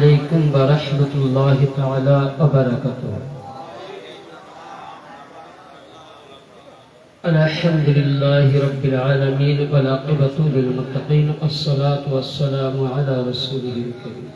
عليكم ورحمة الله تعالى وبركاته. الحمد لله رب العالمين والعاقبة للمتقين الصلاة والسلام على رسوله الكريم.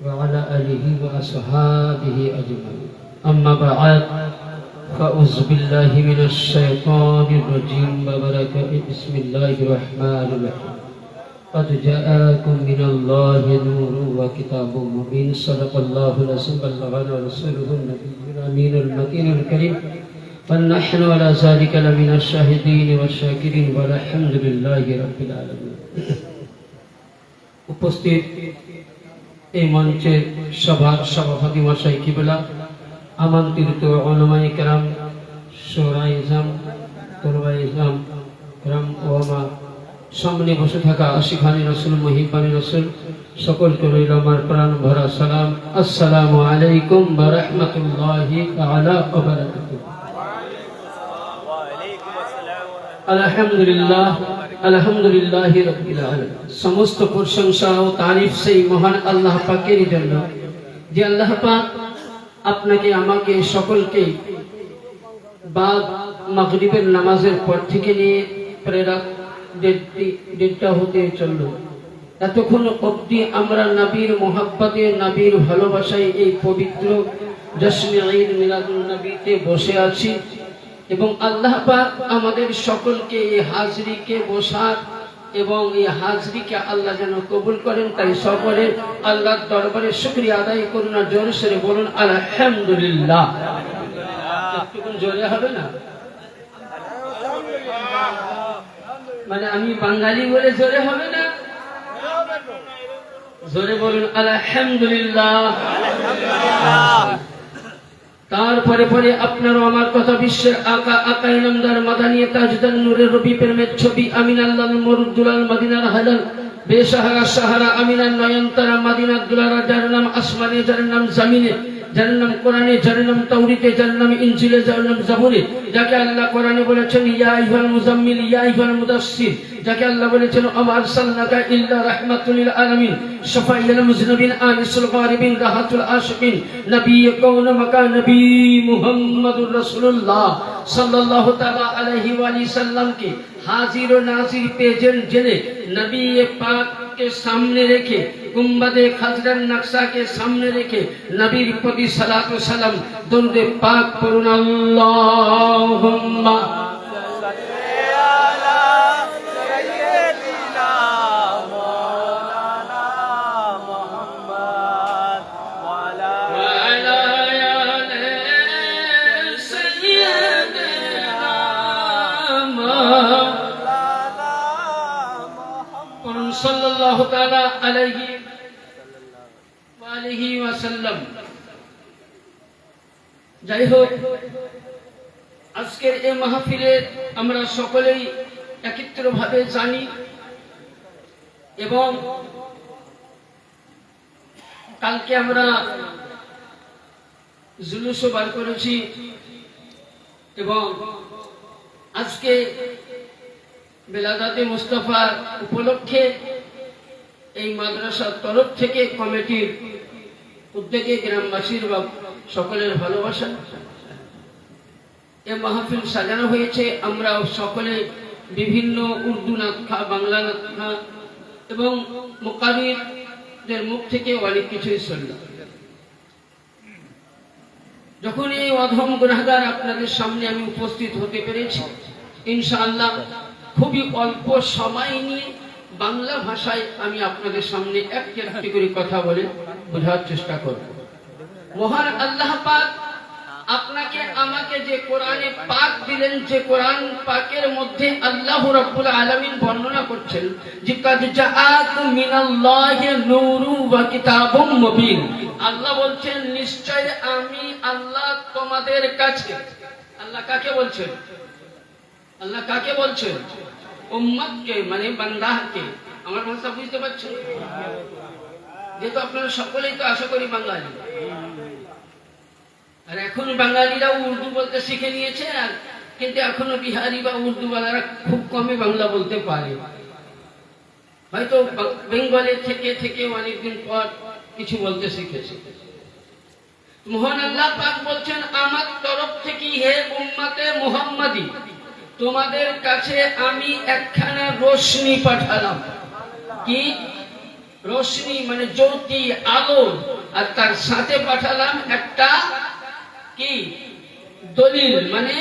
وعلى آله وأصحابه أجمعين. أما بعد فأعوذ بالله من الشيطان الرجيم وبركاته. بسم الله الرحمن الرحيم. قد جاءكم من الله نور وكتاب مبين صدق الله العظيم بلغنا رسوله النبي الأمين المكين الكريم ونحن على ذلك لمن الشاهدين والشاكرين والحمد لله رب العالمين উপস্থিত এই মঞ্চের সভার সভাপতি মশাই কিবলা আমন্ত্রিত অলমাই কেরাম সোরাই ইসলাম তরবাই ইসলাম কেরাম ওয়ামা সামনে বসে থাকা আশিফানি রসুল মহিবানি রসুল, সকলকে রইল আমার প্রাণ ভরা সালাম। আসসালামু আলাইকুম বা বারাকাতুহু। আলহামদুলিল্লাহ আলহামদুলিল্লাহ সমস্ত প্রশংসা ও তারিফ সেই মহান আল্লাহ পাকের জন্য, যে আল্লাহ পাক আপনাকে, আমাকে, সকলকে বাদ মাগরিবের নামাজের পর থেকে নিয়ে প্রেরক দেড়টি- হতে চলল। এতক্ষণ অবধি আমরা নবীর মোহাব্বতে, নবীর ভালোবাসায় এই পবিত্র জশ্নে ঈদ মিলাদুল নবীতে বসে আছি এবং আল্লাহ পাক আমাদের সকলকে এই হাজরিকে বসার এবং এই হাজরিকে আল্লাহ যেন কবুল করেন, তাই সকলের আল্লাহর দরবারে শুক্রিয়া আদায় করুন আর জোরে সরে বলুন, আলহামদুলিল্লাহ। একটুকুন জোরে হবে না? মানে আমি বাঙালি বলে জোরে হবে না? জোরে বলুন, আলহামদুলিল্লাহ। তারপরে পরে আপনারও আমার কথা বিশ্বের আকা আকা ইনামদার মাদানিয়ে তাজদার নূরের রবি প্রেমের ছবি আমিন আল্লাহ মরুদ্দুলাল মদিনার হালাল, বেসাহারা সাহারা আমিনার নয়নতারা মাদিনার দুলারা যার নাম আসমানে, যার নাম জামিনে। নাম কোরআনে নাম তাওরিতে নাম ইনজিলে নাম জাবুরে, যাকে আল্লাহ কোরআনে বলেছেন, ইয়া আইহাল মুজাম্মিল ইয়া আইহাল মুদাসসির যাকে আল্লাহ বলেছেন আমার সাল্লাকা ইল্লা রাহমাতুল আলামিন শাফাইল মুজনবিন, আনিসুল গারিবিন, রাহাতুল আশিকিন নবী কওন মাকা নবী মুহাম্মদুর রাসূলুল্লাহ সাল্লাল্লাহু তাআলা আলাইহি ওয়া সাল্লামকে হাজির ও নাজির পেয়েছেন জেনে, নবী পাককে সামনে রেখে, গুম্বাদে খাজরার নকশাকে সামনে রেখে নবীর প্রতি সালাত সালাম দন্দে পাক করুন আল্লাহুম্মা। আলাইহি আলিহি ওয়াসাল্লাম। যাই হোক আজকের এই মাহফিলে আমরা সকলেই একত্রভাবে জানি এবং কালকে আমরা জুলুস বার করেছি এবং আজকে বেলাদাতে মুস্তফার উপলক্ষে এই মাদ্রাসার তরফ থেকে কমিটির উদ্যোগে গ্রামবাসীর বা সকলের ভালোবাসা। এ মাহফিল সাজানো হয়েছে। আমরা সকলে বিভিন্ন উর্দু নাথা বাংলা নাথা এবং মোকাবিরদের মুখ থেকে অনেক কিছুই শুনলাম। যখন এই অধম গুনাহগার আপনাদের সামনে আমি উপস্থিত হতে পেরেছি, ইনশাআল্লাহ খুবই অল্প সময় নিয়ে বাংলা ভাষায় আমি আপনাদের সামনে একটি একটি করে কথা বলে বোঝার চেষ্টা করব। মহান আল্লাহ পাক আপনাকে, আমাকে যে কোরআনে পাক দিলেন, যে কোরআন পাকের মধ্যে আল্লাহ রাব্বুল আলামিন বর্ণনা করছেন যে, কাদ জাআকুম মিনাল্লাহি নূরু ওয়া কিতাবুম মুবিন। আল্লাহ বলছেন, নিশ্চয় আমি আল্লাহ তোমাদের কাছে আল্লাহ কাকে বলছেন? আল্লাহ কাকে বলছেন? উম্মতকে মানে বান্দাহকে আমার ভাষা বুঝতে পারছেন যেহেতু আপনারা সকলেই তো আশা করি বাঙালি। আর এখন বাঙালিরাও উর্দু বলতে শিখে নিয়েছে, আর কিন্তু এখনও বিহারি বা উর্দু বালারা খুব কমই বাংলা বলতে পারে। হয়তো বা- বেঙ্গলে থেকে থেকে অনেকদিন পর কিছু বলতে শিখেছে। মোহন আল্লাহ পাক বলছেন, আমার তরফ থেকে হে উম্মাতে মুহাম্মাদি। তোমাদের কাছে আমি একখানা রোশনি পাঠালাম। কি? রোশনি মানে জ্যোতি, আলো। আর তার সাথে পাঠালাম একটা কি? দলিল মানে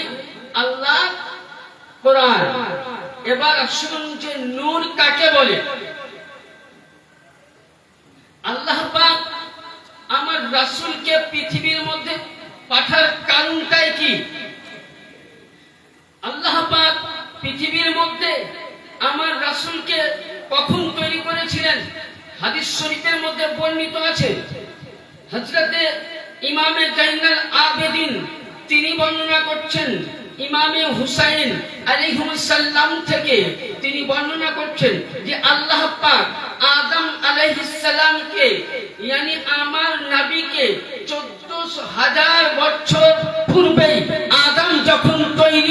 আল্লাহ কোরআন। এবার শুনুন যে নূর কাকে বলে? আল্লাহ পাক আমার রাসূলকে পৃথিবীর মধ্যে পাঠার কারণটাই কি? আল্লাহ পাক পৃথিবীর মধ্যে আমার রাসূলকে কখন তৈরি করেছিলেন? হাদিস শরীফের মধ্যে বর্ণিত আছে। হযরতে ইমামে জাইনাল আবেদিন তিনি বর্ণনা করছেন, ইমামে হুসাইন আলাইহিস সালাম থেকে তিনি বর্ণনা করছেন যে আল্লাহ পাক আদম আলাইহিস সালামকে, ইয়ানি আমার নবীকে 14 হাজার বছর পূর্বেই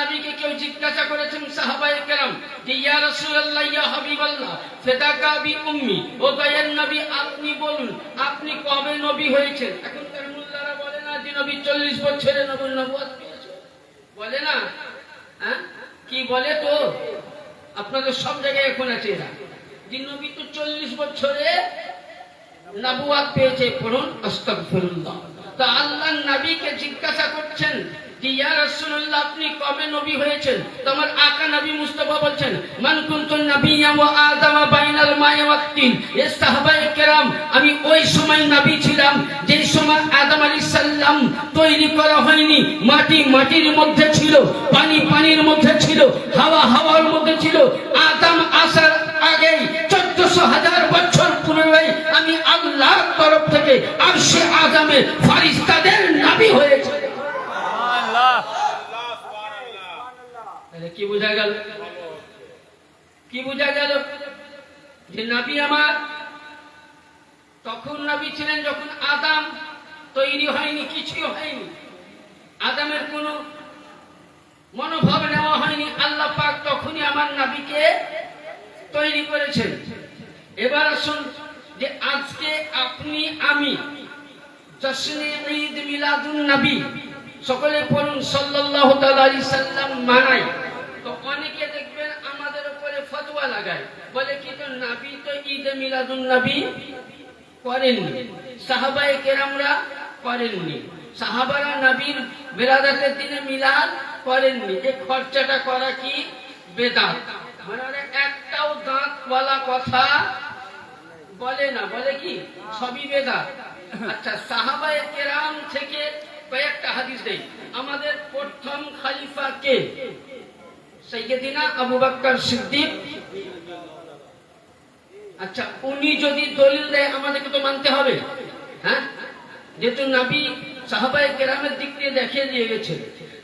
নবীকে কেউ জিজ্ঞাসা করেছেন, সাহাবায়ে কেরাম, যে ইয়া রাসূলুল্লাহ, ইয়া হাবিবাল্লাহ, ফিদাকা বি উম্মি, ও দয়ার নবী, আপনি বলুন, আপনি কবে নবী হয়েছেন? এখনকার মুল্লারা বলে না যে নবী 40 বছরে নবুল নবুয়ত বলে না হ্যাঁ? কি বলে তো? আপনাদের সব জায়গায় এখন আছে এরা। যে নবী তো 40 বছরে নবুয়াত পেয়েছে, পড়ুন, আস্তাগফিরুল্লাহ। তা আল্লাহ নবীকে জিজ্ঞাসা করছেন আপনি কবে নবী হয়েছেন? তোমার আকা নবী বলছেন বাইনাল এ কেরাম, আমি ওই সময় নবী ছিলাম, যে সময় আদম আলাইহিস সাল্লাম তৈরি করা হয়নি। মাটি মাটির মধ্যে ছিল, পানি পানির মধ্যে ছিল হাওয়া বোঝা গেল? কি বোঝা গেল? যে নাবি আমার, তখন নবী ছিলেন যখন আদাম তৈরি হয়নি, কিছুই হয়নি। আদামের কোনো মনোভাব নেওয়া হয়নি। আল্লাহ পাক তখনই আমার নাবিকে তৈরি করেছেন। এবার আসুন যে আজকে আপনি, আমি জশ্নে ঈদ মিলাদুন নবী, সকলে পড়ুন, সাল্লাল্লাহু তাআলা আলাইহি সাল্লাম মানাই তো অনেকে দেখবেন আমাদের উপরে ফতোয়া লাগায় বলে কি তো নবী তো ঈদ মিলাদুন নবী করেননি। সাহাবায়ে কেরামরা করেননি। সাহাবারা নবীর বেরাদাতের দিনে মিলাদ করেননি। এই খরচাটা করা কি? বেদাত। মানে একটাও দাঁতওয়ালা কথা বলে না। বলে কি? সবই বেদা আচ্ছা সাহাবায়ে কেরাম থেকে কয়েকটা হাদিস দেই। আমাদের প্রথম খলিফা কে? সৈয়দিনা আবু বকর সিদ্দিক আচ্ছা উনি যদি দলিল দেয়, আমাদেরকে তো মানতে হবে। হ্যাঁ? যেহেতু নাবি সাহাবায় কেরামের দিক দিয়ে দেখিয়ে দিয়ে গেছে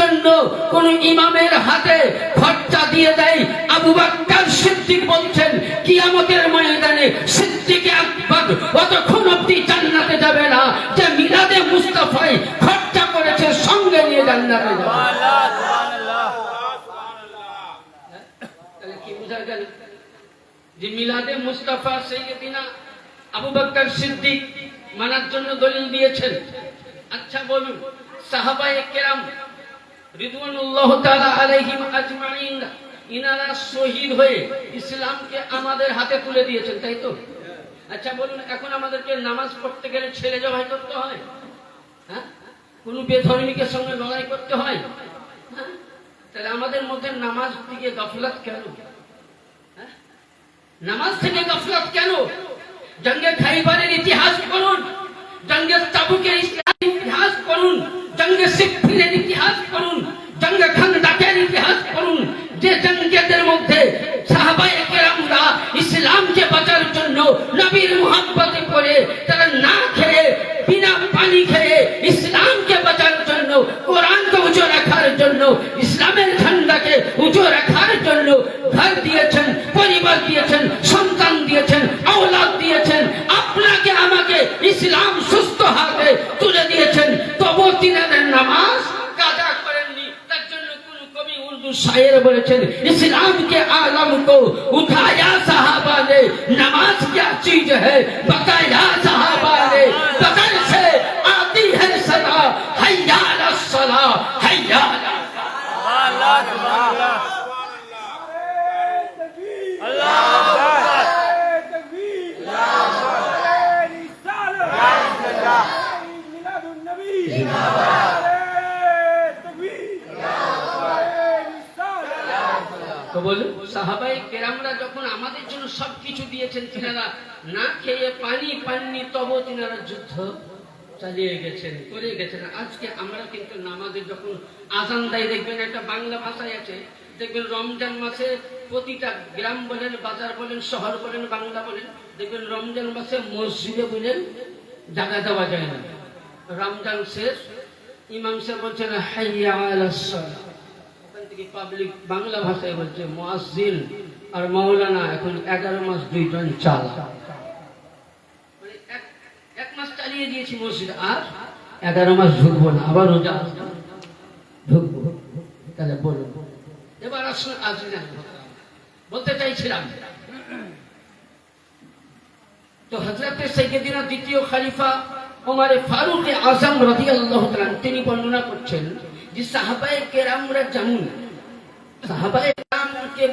জন্য কোন ইমামের হাতে খরচা দিয়ে দেয়। আবু বাক্কার সিদ্দিক বলছেন, কিয়ামতের ময়দানে সিদ্দিক আকবর অতক্ষণ অব্দি জান্নাতে যাবে না, যে মিলাদে মুস্তাফাই খরচা করেছে, সঙ্গে নিয়ে জান্নাতে যাবে। কি যে মিলাদে মুস্তাফা সৈয়দিনা আবু বকর সিদ্দিক মানার জন্য দলিল দিয়েছেন? আচ্ছা বলুন, সাহাবায়ে কেরাম রিদওয়ানুল্লাহ তাআলা আলাইহিম আজমাইন। ইনারা শহীদ হয়ে ইসলামকে আমাদের হাতে তুলে দিয়েছেন, তাই তো? আচ্ছা বলুন, এখন আমাদেরকে নামাজ পড়তে গেলে ছেলে জবাই করতে হয়? হ্যাঁ? কোন বেধর্মীকে সঙ্গে লড়াই করতে হয়? হ্যাঁ? তাহলে আমাদের মধ্যে নামাজ থেকে গফলত কেন? হ্যাঁ? নামাজ থেকে গফলত কেন? জঙ্গে খাইবারের ইতিহাস করুন জঙ্গে তাবুকের ইতিহাস করুন জঙ্গে সিদ্ধিনের ইতিহাস করুন জঙ্গে খান্দাকের ইতিহাস করুন যে জঙ্গেদের মধ্যে সাহাবাই কেরামরা ইসলামকে বাঁচার জন্য নবীর মুহাব্বতে করে शायर बरचन इस्लाम के आलम को उठाया सहाबा ने। नमाज़ क्या चीज़ है? बताया साहबा ने। बगल से आती है सदा हयाला सला বলুন সাহাবাই যখন আমাদের জন্য সবকিছু দিয়েছেন, তিনারা না খেয়ে পানি পাননি তবু তিনারা যুদ্ধ চালিয়ে গেছেন, করে গেছেন। আজকে আমরা কিন্তু নামাজের যখন আজান দেয়, দেখবেন একটা বাংলা ভাষায় আছে, দেখবেন রমজান মাসে প্রতিটা গ্রাম বলেন, বাজার বলেন, শহর বলেন, বাংলা বলেন, দেখবেন রমজান মাসে মসজিদে বলেন, জায়গা দেওয়া যায় না। রমজান শেষ, ইমাম সাহেব বলছেন, হাইয়া আলাস পাবলিক বাংলা ভাষায় বলছে আর মাওলানা এখন এগারো মাস দুইজন চাল। মানে এক- মাস চালিয়ে দিয়েছি মসজিদ, আর এগারো মাস ঢুকবো না, আবার রোজা ঢুকবো, তাহলে এবার বলতে চাইছিলাম, তো সৈয়দিনা দ্বিতীয় খলিফা ওমর ফারুক আজম রাদিয়াল্লাহু তাআলা, তিনি বর্ণনা করছেন যে সাহাবায়ে কেরামরা যেমন সাহাবায়ে কেরামকে